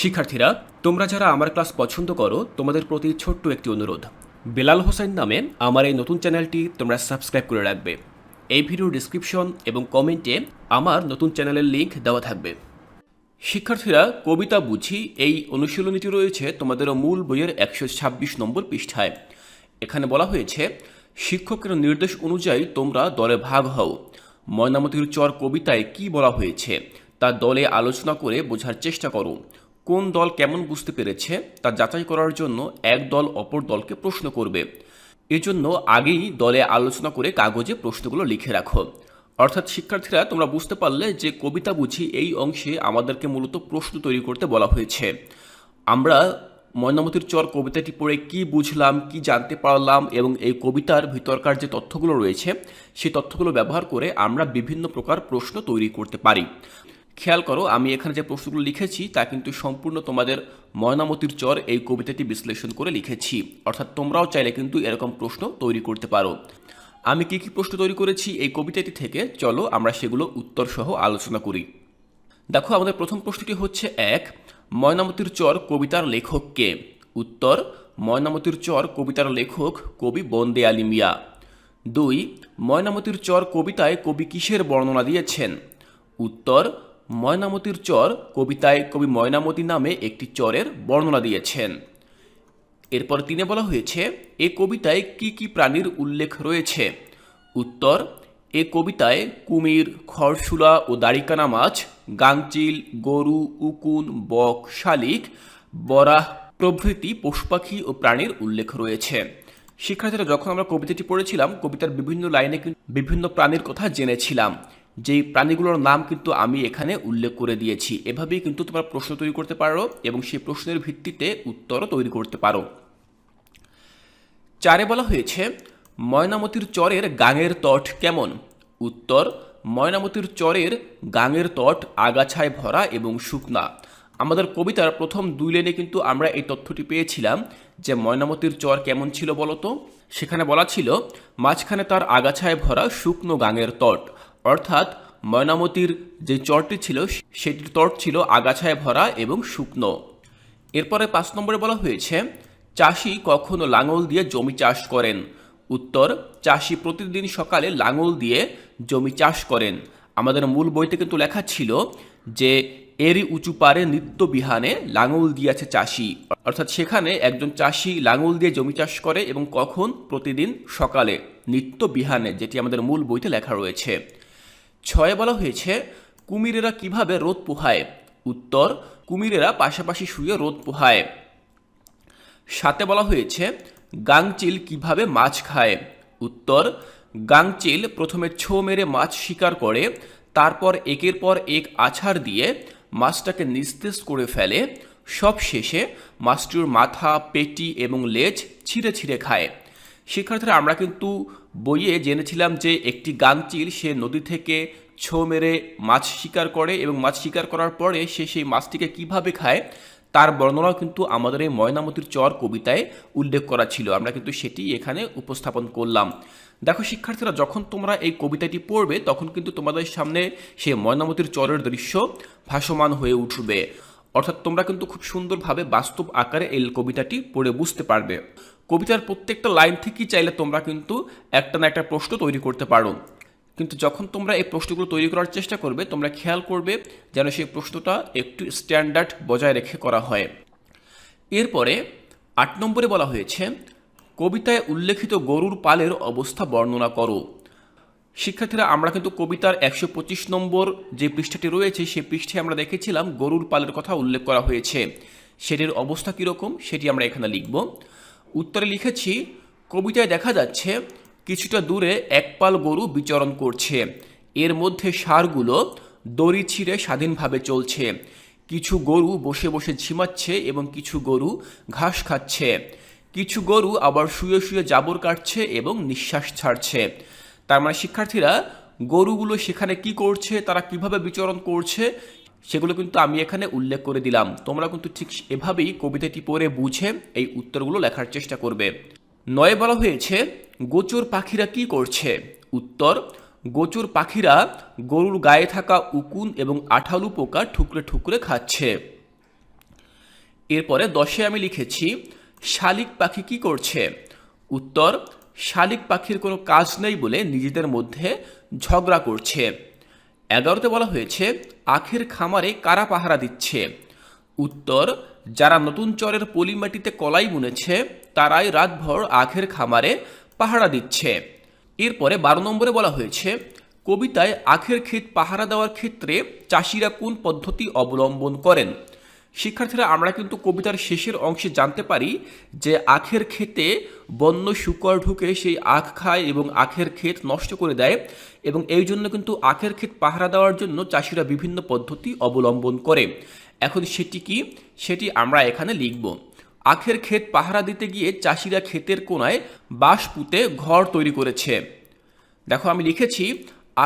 শিক্ষার্থীরা, তোমরা যারা আমার ক্লাস পছন্দ করো, তোমাদের প্রতি ছোট্ট একটি অনুরোধ। বেলাল হোসেন নামে আমার এই নতুন চ্যানেলটি তোমরা সাবস্ক্রাইব করে রাখবে। এই ভিডিওর ডিসক্রিপশন এবং কমেন্টে আমার নতুন চ্যানেলের লিঙ্ক দেওয়া থাকবে। শিক্ষার্থীরা, কবিতা বুঝি এই অনুশীলনীটি রয়েছে তোমাদের মূল বইয়ের একশো ছাব্বিশ নম্বর পৃষ্ঠায়। এখানে বলা হয়েছে, শিক্ষকের নির্দেশ অনুযায়ী তোমরা দলে ভাগ হও। ময়নামতির চর কবিতায় কি বলা হয়েছে, তা দলে আলোচনা করে বোঝার চেষ্টা করো। কোন দল কেমন বুঝতে পেরেছে তা যাচাই করার জন্য এক দল অপর দলকে প্রশ্ন করবে। এজন্য আগেই দলে আলোচনা করে কাগজে প্রশ্নগুলো লিখে রাখো। অর্থাৎ শিক্ষার্থীরা, তোমরা বুঝতে পারলে যে কবিতা বুঝি এই অংশে আমাদেরকে মূলত প্রশ্ন তৈরি করতে বলা হয়েছে। আমরা ময়নামতির চর কবিতাটি পড়ে কি বুঝলাম, কি জানতে পারলাম এবং এই কবিতার ভিতরকার যে তথ্যগুলো রয়েছে, সেই তথ্যগুলো ব্যবহার করে আমরা বিভিন্ন প্রকার প্রশ্ন তৈরি করতে পারি। খেয়াল করো, আমি এখানে যে প্রশ্নগুলো লিখেছি, তা কিন্তু সম্পূর্ণ তোমাদের ময়নামতির চর এই কবিতাটি বিশ্লেষণ করে লিখেছি। অর্থাৎ তোমরাও চাইলে কিন্তু এরকম প্রশ্ন তৈরি করতে পারো। আমি কি কি প্রশ্ন তৈরি করেছি এই কবিতাটি থেকে? চলো আমরা সেগুলো উত্তর সহ আলোচনা করি। দেখো, আমাদের প্রথম প্রশ্নটি হচ্ছে এক, ময়নামতির চর কবিতার লেখক কে? উত্তর, ময়নামতির চর কবিতার লেখক কবি বন্দে আলী মিয়া। দুই, ময়নামতির চর কবিতায় কবি কিসের বর্ণনা দিয়েছেন? উত্তর ময়নামতির চর কবিতায় কবি ময়নামতি নামে একটি চরের বর্ণনা দিয়েছেন। এরপর তিনি বলা হয়েছে, এ কবিতায় কি কি প্রাণীর উল্লেখ রয়েছে? উত্তর, এ কবিতায় কুমির খরশুলা ও দাড়িকানা মাছ, গাংচিল, গরু, উকুন, বক, শালিক, বরাহ প্রভৃতি পশু পাখি ও প্রাণীর উল্লেখ রয়েছে। শিক্ষার্থীরা, যখন আমরা কবিতাটি পড়েছিলাম, কবিতার বিভিন্ন লাইনে বিভিন্ন প্রাণীর কথা জেনেছিলাম। যেই প্রাণীগুলোর নাম কিন্তু আমি এখানে উল্লেখ করে দিয়েছি। এভাবেই কিন্তু তোমরা প্রশ্ন তৈরি করতে পারো এবং সেই প্রশ্নের ভিত্তিতে উত্তরও তৈরি করতে পারো। চারে বলা হয়েছে, ময়নামতির চরের গাঙের তট কেমন? উত্তর, ময়নামতির চরের গাঙের তট আগাছায় ভরা এবং শুকনা। আমাদের কবিতার প্রথম দুই লেনে কিন্তু আমরা এই তথ্যটি পেয়েছিলাম যে ময়নামতির চর কেমন ছিল বলতো? সেখানে বলা ছিল, মাঝখানে তার আগাছায় ভরা শুকনো গাঙের তট। অর্থাৎ ময়নামতির যে চরটি ছিল, সেটির তট ছিল আগাছায় ভরা এবং শুকনো। এরপরে পাঁচ নম্বরে বলা হয়েছে, চাষি কখনো লাঙল দিয়ে জমি চাষ করেন। উত্তর, চাষি প্রতিদিন সকালে লাঙল দিয়ে জমি চাষ করেন। আমাদের মূল বইতে কিন্তু লেখা ছিল যে, এরই উঁচু পারে নিত্য বিহানে লাঙল দিয়েছে চাষি। অর্থাৎ সেখানে একজন চাষি লাঙল দিয়ে জমি চাষ করে এবং কখন? প্রতিদিন সকালে। নিত্য বিহানে, যেটি আমাদের মূল বইতে লেখা রয়েছে। ছয়ে বলা হয়েছে, কুমিরেরা কীভাবে রোদ পোহায়? উত্তর, কুমিরেরা পাশাপাশি শুয়ে রোদ পোহায়। সাথে বলা হয়েছে, গাংচিল কীভাবে মাছ খায়? উত্তর, গাংচিল প্রথমে ছো মেরে মাছ শিকার করে, তারপর একের পর এক আছাড় দিয়ে মাছটাকে নিস্তেজ করে ফেলে সব শেষে মাছটির মাথা, পেটি এবং লেজ ছিঁড়ে ছিঁড়ে খায়। শিক্ষার্থীরা, আমরা কিন্তু বইয়ে জেনেছিলাম যে একটি গাংচিল সে নদী থেকে ছো মেরে মাছ শিকার করে এবং মাছ শিকার করার পরে সে সেই মাছটিকে কীভাবে খায়, তার বর্ণনাও কিন্তু আমাদের এই ময়নামতির চর কবিতায় উল্লেখ করা ছিল। আমরা কিন্তু সেটি এখানে উপস্থাপন করলাম। দেখো শিক্ষার্থীরা, যখন তোমরা এই কবিতাটি পড়বে, তখন কিন্তু তোমাদের সামনে সে ময়নামতির চরের দৃশ্য ভাসমান হয়ে উঠবে। অর্থাৎ তোমরা কিন্তু খুব সুন্দরভাবে বাস্তব আকারে এই কবিতাটি পড়ে বুঝতে পারবে। কবিতার প্রত্যেকটা লাইন থেকেই চাইলে তোমরা কিন্তু একটা না একটা প্রশ্ন তৈরি করতে পারো। কিন্তু যখন তোমরা এই প্রশ্নগুলো তৈরি করার চেষ্টা করবে, তোমরা খেয়াল করবে যেন সেই প্রশ্নটা একটু স্ট্যান্ডার্ড বজায় রেখে করা হয়। এরপরে আট নম্বরে বলা হয়েছে, কবিতায় উল্লেখিত গরুর পালের অবস্থা বর্ণনা করো। শিক্ষার্থীরা, আমরা কিন্তু কবিতার একশো পঁচিশ নম্বর যে পৃষ্ঠাটি রয়েছে, সেই পৃষ্ঠে আমরা দেখেছিলাম গরুর পালের কথা উল্লেখ করা হয়েছে। সেটির অবস্থা কীরকম, সেটি আমরা এখানে লিখব। উত্তরে লিখেছি, কবিতায় দেখা যাচ্ছে, কিছুটা দূরে একপাল গরু বিচরণ করছে। এর মধ্যে সারগুলো দড়ি ছিঁড়ে স্বাধীনভাবে চলছে। কিছু গরু বসে বসে ঝিমাচ্ছে এবং কিছু গরু ঘাস খাচ্ছে। কিছু গরু আবার শুয়ে শুয়ে জাবর কাটছে এবং নিঃশ্বাস ছাড়ছে। তার মানে শিক্ষার্থীরা গরুগুলো সেখানে কি করছে, তারা কীভাবে বিচরণ করছে, সেগুলো কিন্তু আমি এখানে উল্লেখ করে দিলাম। তোমরা কিন্তু ঠিক এভাবেই কবিতাটি পড়ে বুঝে এই উত্তরগুলো লেখার চেষ্টা করবে। নয়ে বলা হয়েছে, গোচর পাখিরা কি করছে? উত্তর, গোচর পাখিরা গরুর গায়ে থাকা উকুন এবং আঠালু পোকা ঠুকরে ঠুকরে খাচ্ছে। এরপরে দশে আমি লিখেছি, শালিক পাখি কি করছে? উত্তর শালিক পাখির কোনো কাজ নেই বলে নিজেদের মধ্যে ঝগড়া করছে। এগারোতে বলা হয়েছে, আখের খামারে কারা পাহারা দিচ্ছে? উত্তর, যারা নতুন চরের পলিমাটিতে কলাই বুনেছে, তারাই রাতভর আখের খামারে পাহারা দিচ্ছে। এরপরে বারো নম্বরে বলা হয়েছে, কবিতায় আখের ক্ষেত পাহারা দেওয়ার ক্ষেত্রে চাষিরা কোন পদ্ধতি অবলম্বন করেন? শিক্ষার্থীরা, আমরা কিন্তু কবিতার শেষের অংশে জানতে পারি যে আখের ক্ষেতে বন্য শুকর ঢুকে সেই আখ খায় এবং আখের ক্ষেত নষ্ট করে দেয় এবং এই জন্য কিন্তু আখের ক্ষেত পাহারা দেওয়ার জন্য চাষিরা বিভিন্ন পদ্ধতি অবলম্বন করে। এখন সেটি কি? সেটি আমরা এখানে লিখব। আখের ক্ষেত পাহারা দিতে গিয়ে চাষিরা ক্ষেতের কোনায় বাঁশ পুঁতে ঘর তৈরি করেছে। দেখো, আমি লিখেছি,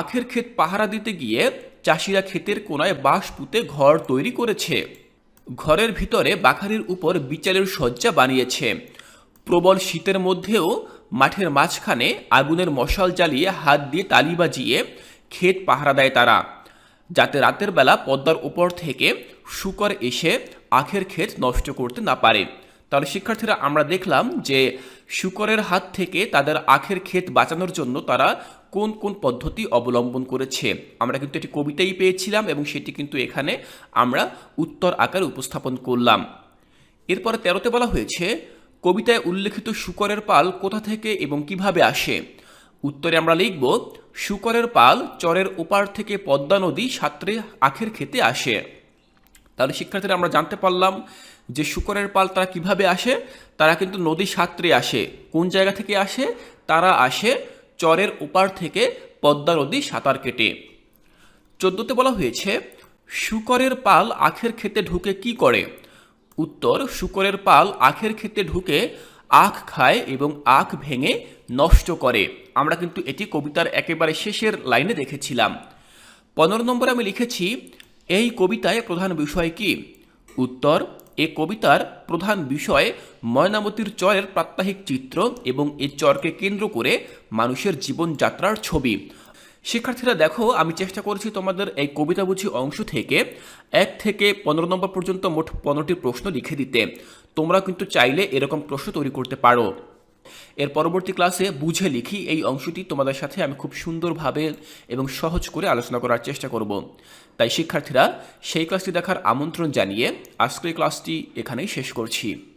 আখের ক্ষেত পাহারা দিতে গিয়ে চাষিরা ক্ষেতের কোনায় বাঁশ পুঁতে ঘর তৈরি করেছে। ঘরের ভিতরে বাখারির উপর বিচারের শয্যা বানিয়েছে। প্রবল শীতের মধ্যেও মাঠের মাঝখানে আগুনের মশাল জ্বালিয়ে হাত দিয়ে তালি বাজিয়ে ক্ষেত পাহারা দেয় তারা, যাতে রাতের বেলা পদ্মার উপর থেকে শুকর এসে আখের ক্ষেত নষ্ট করতে না পারে। তাহলে শিক্ষার্থীরা, আমরা দেখলাম যে শুকরের হাত থেকে তাদের আখের ক্ষেত বাঁচানোর জন্য তারা কোন কোন পদ্ধতি অবলম্বন করেছে। আমরা কিন্তু এটি কবিতাই পেয়েছিলাম এবং সেটি কিন্তু এখানে আমরা উত্তর আকারে উপস্থাপন করলাম। এরপরে তেরোতে বলা হয়েছে, কবিতায় উল্লেখিত শুকরের পাল কোথা থেকে এবং কীভাবে আসে? উত্তরে আমরা লিখব, শুকরের পাল চরের ওপার থেকে পদ্মা নদী সাঁতরে আখের খেতে আসে। তাহলে শিক্ষার্থীরা, আমরা জানতে পারলাম যে শুকরের পাল তারা কীভাবে আসে? তারা কিন্তু নদী সাঁতরে আসে। কোন জায়গা থেকে আসে? তারা আসে চরের ওপার থেকে পদ্মা নদী সাঁতার কেটে। চোদ্দতে বলা হয়েছে, শুকরের পাল আখের খেতে ঢুকে কি করে? উত্তর, শুকরের পাল আখের খেতে ঢুকে আখ খায় এবং আখ ভেঙে নষ্ট করে। আমরা কিন্তু এটি কবিতার একেবারে শেষের লাইনে দেখেছিলাম। পনেরো নম্বরে আমি লিখেছি, এই কবিতায় প্রধান বিষয় কি? উত্তর এ কবিতার প্রধান বিষয় ময়নামতির চরের প্রাত্যহিক চিত্র এবং এই চরকে কেন্দ্র করে মানুষের জীবনযাত্রার ছবি। শিক্ষার্থীরা, দেখো, আমি চেষ্টা করেছি তোমাদের এই কবিতা বুঝি অংশ থেকে এক থেকে পনেরো নম্বর পর্যন্ত মোট পনেরোটি প্রশ্ন লিখে দিতে। তোমরা কিন্তু চাইলে এরকম প্রশ্ন তৈরি করতে পারো। এর পরবর্তী ক্লাসে বুঝে লিখি এই অংশটি তোমাদের সাথে আমি খুব সুন্দরভাবে এবং সহজ করে আলোচনা করার চেষ্টা করব। তাই শিক্ষার্থীরা, সেই ক্লাসটি দেখার আমন্ত্রণ জানিয়ে আজকের ক্লাসটি এখানেই শেষ করছি।